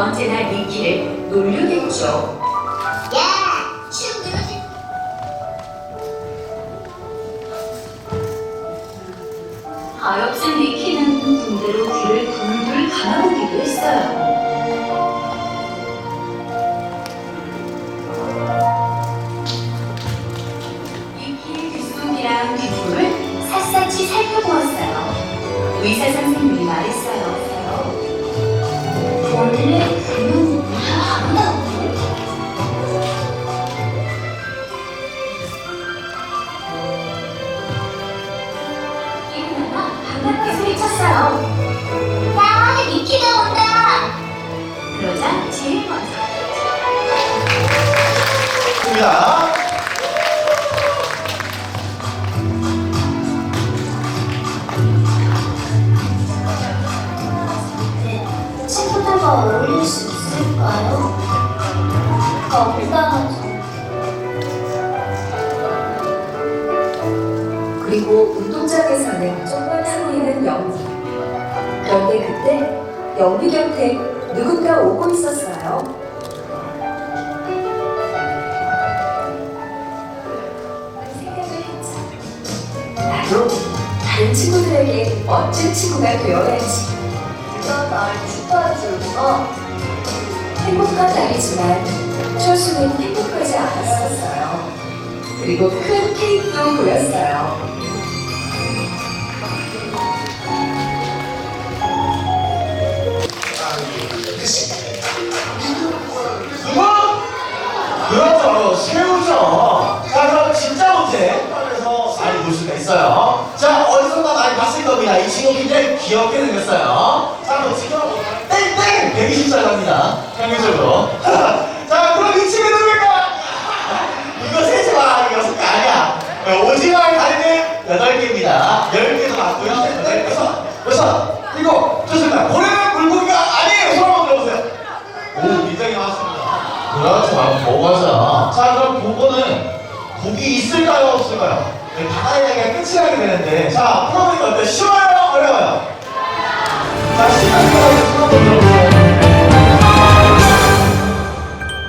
언제나 네 미끼를 놀려댔죠. 야! 춤 늘어지. 어엽진 미키는 군대로 귀를 둘둘 감아보기도 했어요. 미키의 귓속이랑 귓물을 샅샅이 살펴보았어요. 의사 선생님이 말했어요. 반갑게 소리쳤어요. 야, 미키가 온다. 그러자 제일 먼저 입니다. 친구들과 어울릴 수 있을까요? 건강하죠. 그리고 운동장에서는 연기. 그런데 그때 연기 곁에 누군가 오고 있었어요. 나도 다른 친구들에게 멋진 친구가 되어야지. 누가 날 축하해줄까? 행복한 날이지만 철수는 행복하지 않았었어요. 그리고 큰 케이크도 보였어요. 자, 그럼 진짜 못해. 하면서 많이 볼 수가 있어요. 자, 어디선가 많이 봤을 겁니다. 이 친구 굉장히 귀엽게 생겼어요. 자, 한번 지켜보고. 땡땡! 120살 갑니다. 평균적으로. 자, 그럼 이 친구 누굴까? 이거 세지 마. 이거 여섯 개 아니야. 오징어의 다리는 여덟 개입니다. 열 개도 맞고요. 네, 여섯, 여섯, 일곱, 좋습니다는 물고기가 아니에요. 손 한번 들어보세요. 오, 굉장히 나왔습니다. 그렇죠. 한번 보고 가자. 자, 그럼 그거는 고기 있을까요? 없을까요? 네, 바다에 그냥 끝이 나게 되는데. 자, 풀어보니까 어때요? 쉬워요? 어려워요? 자, 시간 풀어보도록